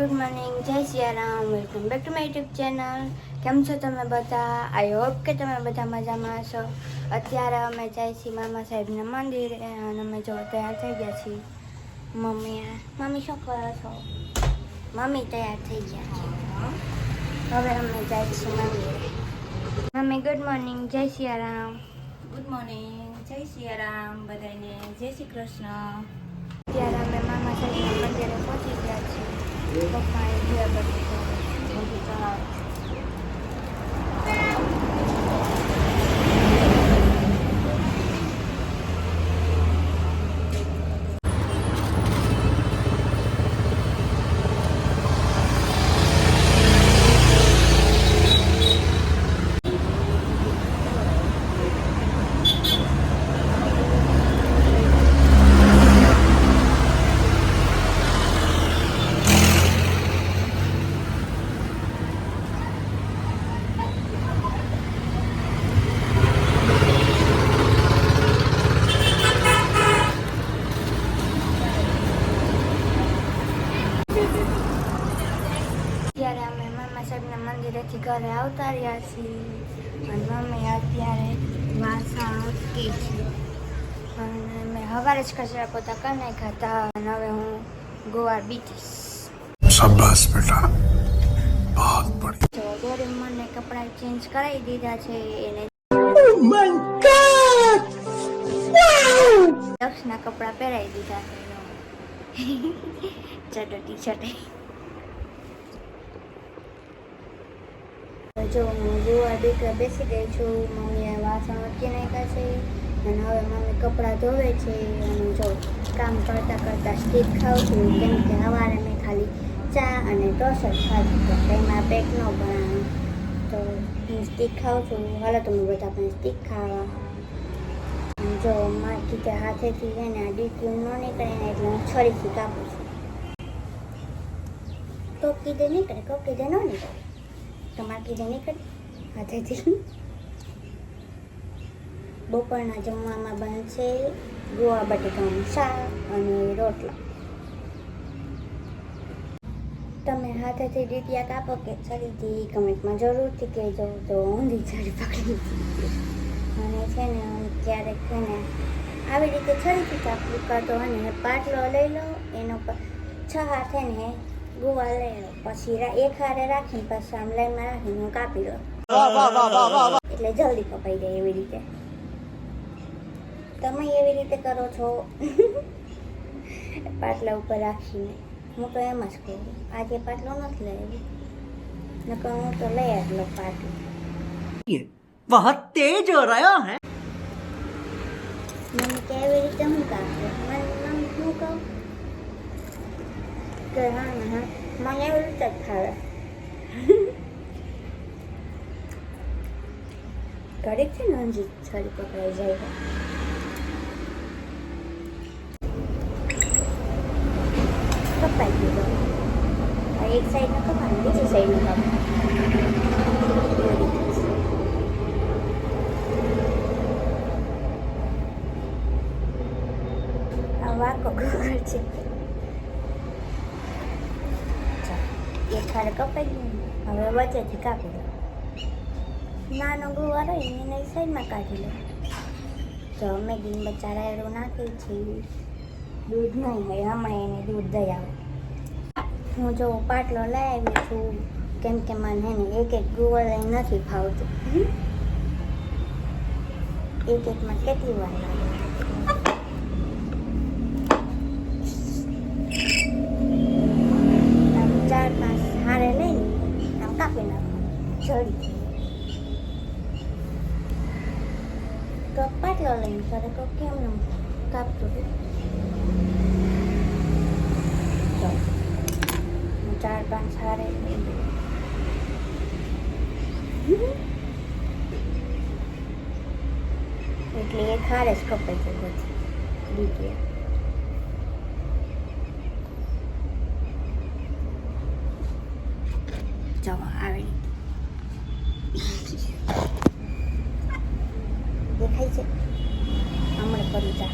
Good morning Jai Siyaram welcome back to my YouTube channel કેમ છો તમે બધા? આઈ હોપ કે તમે બધા મજામાં છો. અત્યારે અમે જાય છીએ મામા સાહેબના મંદિરે અને અમે જો તૈયાર થઈ ગયા છીએ. મમ્મી મમ્મી શું કરો છો? મમ્મી તૈયાર થઈ ગયા છે. હવે અમે જાય છીએ મંદિરે. મમ્મી ગુડ મોર્નિંગ જય સિયારામ ગુડ મોર્નિંગ જય સિયારામ બધાને જય શ્રી કૃષ્ણ. અત્યારે અમે મામા સાહેબના મંદિરે પહોંચી ગયા છીએ. પપ્પાએ ઘેર બધું બધું ચડાવે ત્યારે અમે મામા પછી ઘરે આવતા રહ્યા છીએ. અને મમ્મી અત્યારે વાસણ ઉટકી છે. અને મેં સવારે જ કચરા પોતા કરી નાખ્યા હતા અને હવે હું ગોવા બીતીશ. શાબાશ બેટા. બહુત બડી તો ડોરેમોનને કપડાં ચેન્જ કરાવી દીધા છે એને oh ઓ માય કપડાં પહેરાવી દીધા છે. ચડો ટી શર્ટ જો હું જોવા દીકરા બેસી ગઈ છું, મમ્મીએ વાસણ અટકી નાખ્યા છે અને હવે મમ્મી કપડાં ધોવે છે, અને જો કામ કરતાં કરતાં સ્ટીક ખાઉં છું, કેમ કે સવારે મેં ખાલી ચા અને ટોસર ખાધું તો તેમાં પેટ ન ભરાણું તો હું સ્ટીક ખાઉં છું, હાલો તમે બધા પણ સ્ટીક ખાવા. જો મારી કીધે હાથેથી છે ને આ ડીટ્યું ન નીકળે ને એટલે હું છરીથી કાપું છું. કોક કીધે નીકળે, કોક કીધે ન નીકળે. તમારે કીધે નીકળી હાથેથી. બપોરના જમવામાં બનશે ગોવા બટેકાનું શાક અને રોટલા. તમે હાથેથી ડીટિયા કાપો કે છરીથી કમેન્ટમાં જરૂરથી કહેજો. તો ઊંધી છરી પકડી. અને છે ને ક્યારેક છે ને આવી રીતે છરીથી કાપવું કાં તો અને પાટલો લઈ લો એનો છ હાથે ને ગોળ લઈ પછી એક હારે રાખીને પછી આમ લાઈનમાં રાખીને હું કાપી દઉં એટલે જલ્દી કપાઈ જાય એવી રીતે તમે એવી રીતે કરો છો પાટલા ઉપર રાખીને હું તો એમ જ કહું આજે પાટલો નથી લઈ નકર હું તો લઈ આટલો પાટલો બહુ તેજ હો રહ્યો હે મને કેવી રીતે હું કાપ્યો મને હું કહું કે હા મને એવી રીતે જ ફાવે છે ને અંજી છરી પકડાઈ જાય કપાઈ દીધો એક સાઈડનો કપાય બીજી સાઈડનો આ વાકો ઘર છે ચાલ, એક કપાઈ હવે વચ્ચેથી કાપી દો. નાનો ગુવારો એને સાઈડમાં કાઢી લો. તો મેગીન બચારા એરું નાખી છીએ. દૂધ નહીં હોય, હમણાં એને દૂધ દઈ આવે. હું જો પાટલો લઈ આવી છું, કેમ કે મને એને એક એક ગુવાર નથી ફાવતું. એક એકમાં કેટલી વાર લાગે જડી તો પાટલો લઈને કરે તો કેમ ન કાપતું ચાર પાંચ હારે લઈ એટલે એક હારે જ કપાઈ છે. બધી દીકરી જો આવી રીતે દેખાય છે હમણાં કરી જશે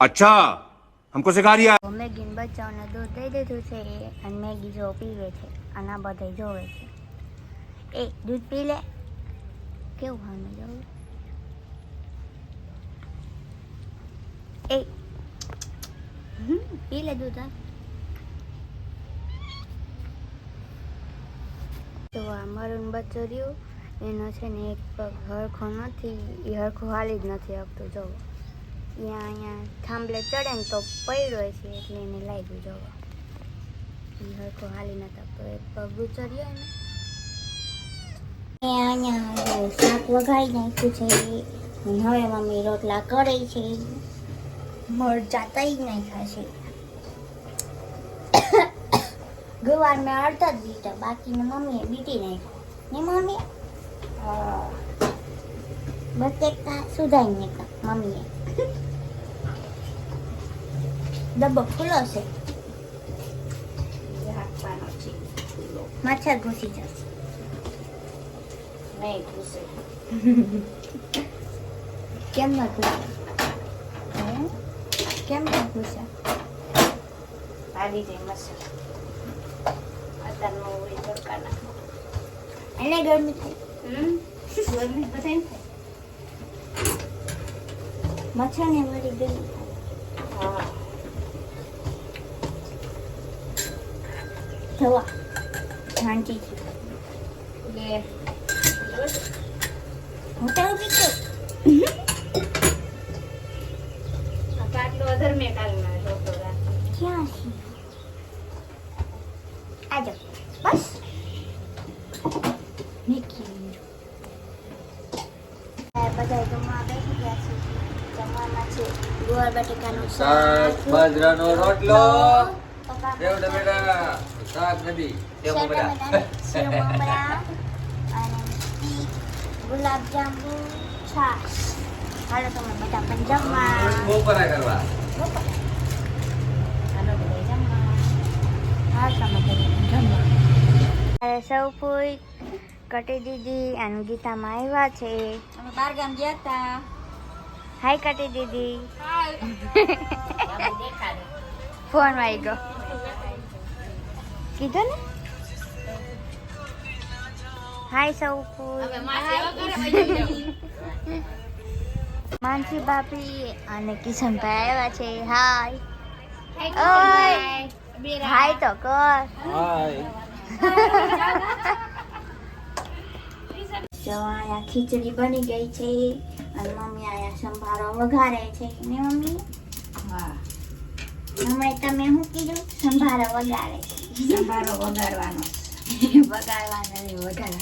અચ્છા હમકો સિખા રહ્યા? મેગીન બચ્ચાઓને દૂધ દઈ દીધું છે અને મેગી જો પીવે છે અને આ જોવે છે. એ દૂધ પી લે. કેવું ખાવાનું જવું? એ પી લે દૂધ તો અમારું મરૂન બચ્ચો રહ્યું એનો છે ને એક પગ હરખો નથી એ હરખો હાલી જ નથી આપતો જોવો અહીંયા અહીંયા થાંભલે ચડે ને તો પડ્યો છે એટલે એને લાગ્યું જવો એ હરખો હાલી નથી આપતો એક પગ ઉચર્યો ને અહીંયા શાક વઘારી નાખ્યું છે. હવે મમ્મી રોટલા કરે છે. મરચા તઈ નાખ્યા છે. ગુવાર મેં અડધા જ દીધા બાકીને મમ્મીએ બીટી નાખ્યા. ને મમ્મી. બટેકા સુધારી નાખ્યા મમ્મીએ. ડબ્બો ખુલ્લો છે. મચ્છર ઘૂસી જશે. નહીં ઘૂસે. કેમ ન ઘૂસે? કેમ ન ઘૂસે? આવી જાય મસ્ત. અત્યારનો એને ગરમી થાય. મચ્છરને વળી ગરમી હા શાંતિ છે લે હું તો ઊભી છું આ કાટલો અધર મેં કાલના જોતો રાખો ક્યાં છે આજો બસ નીકળી બધા જમવા બેસી ગયા છે ગુવાર બટેકાનું શાક. બાજરાનો રોટલો. સેવ ટમેટા શાક નથી સેવ સેવ મમરા. સેવ મમરા અને ઈ ગુલાબજાંબુ છાશ. હાલો તમે બધા જમવા. બપોરા કરવા. હાલો બધા જમવા. હાલ તમે બધા જમવા. અરે સૌ કોઈ કટી દીદી અને ગીતામાં આવ્યા છે. અમે બાર ગામ ગયા હતા. હાય કટી દીદી ફોન આવી ગયો કીધું ને? હાય સૌ. માનસી બાપી અને કિશનભાઈ આવ્યા છે. હાય. હાય ઓય. હાય તો કર. જો અહીંયા ખીચડી બની ગઈ છે. અને મમ્મી આયા સંભારો વઘારે છે ને મમ્મી? હા. હમણાં તમે શું કીધું? સંભારો વઘારે છે. સંભારો વઘારવાનો. વઘારવાનો ને વઘારવાનો.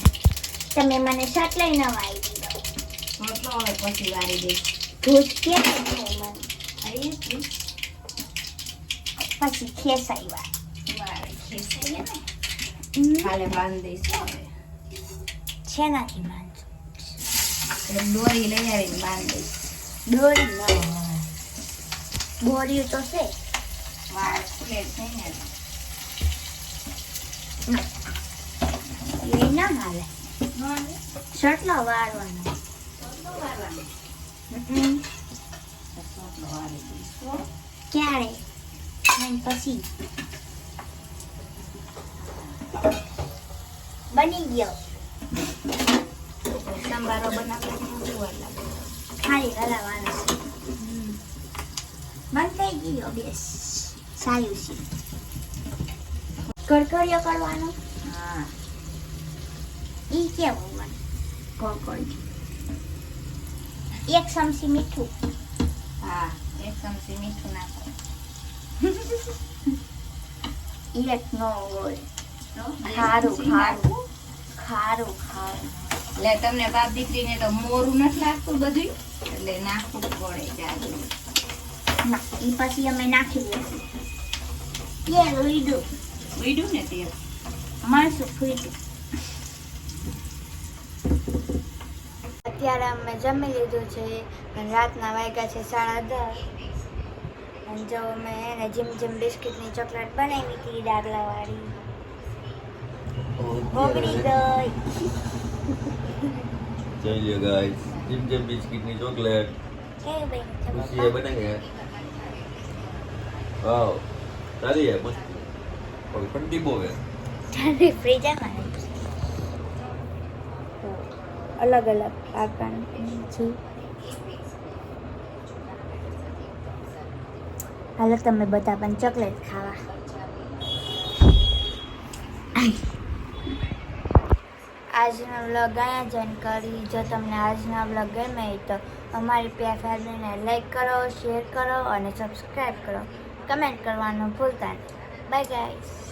તમે મને શર્ટ લઈને આવી દીધો. રોટલો હવે પછી વાળી દઈશ. ભૂત ક્યાં મને પછી ખેસાઈ વાર વાળી ખેંચાઈએ ને. કાલે બાંધી દઈશું હવે. શેનાથી માનજો એક દોરી લઈ આવીને બાંધી દોરી? ન હોય દોરી તો છે. વાળ ખુલે છે ને એ ના માલે શર્ટલો વાળવાનો? ક્યારે? પછી. બની ગયો. સંભારો લાગે. ખાલી હલાવવાનો બંધ થઈ ગયો બેસ. સારું છે. કડકડિયો કરવાનો? હા. ઈ કેવું મને કડકડી એક ચમચી મીઠું. હા એક ચમચી મીઠું નાખો. એક નો હોય. ખારું ખારું. ખારું ખારું. એટલે તમને બાપ દીકરીને તો મોરું નથી લાગતું બધું એટલે નાખવું પડે જાજુ. ના ઈ પછી અમે નાખી દઈએ. તેલ લીધું ઉડ્યું ને તે? માણસું ફૂટ્યું અત્યારે અમે જમી લીધું છે અને રાતના વાગ્યા છે સાડા દસ. અને જો અમે એને જીમ જીમ બિસ્કિટની ચોકલેટ બનાવી હતી ડાગલાવાળી ઓગળી ગઈ. જોઈ લ્યો ગાઈસ જીમ જીમ બિસ્કિટની ચોકલેટ કે ભાઈ ખુશીએ બનાવી વાવ સારી હે મસ્ત પણ ઠંડી બહુ હે ઠંડી ફ્રીજમાં અલગ અલગ આકારની છે હાલો તમે બધા પણ ચોકલેટ ખાવા આજનો વ્લોગ અહીંયા જોઈન કરી. જો તમને આજનો વ્લોગ ગમે તો અમારી પ્યાર ફેમિલીને લાઈક કરો શેર કરો અને સબસ્ક્રાઈબ કરો. કમેન્ટ કરવાનું ભૂલતા નહીં. Bye guys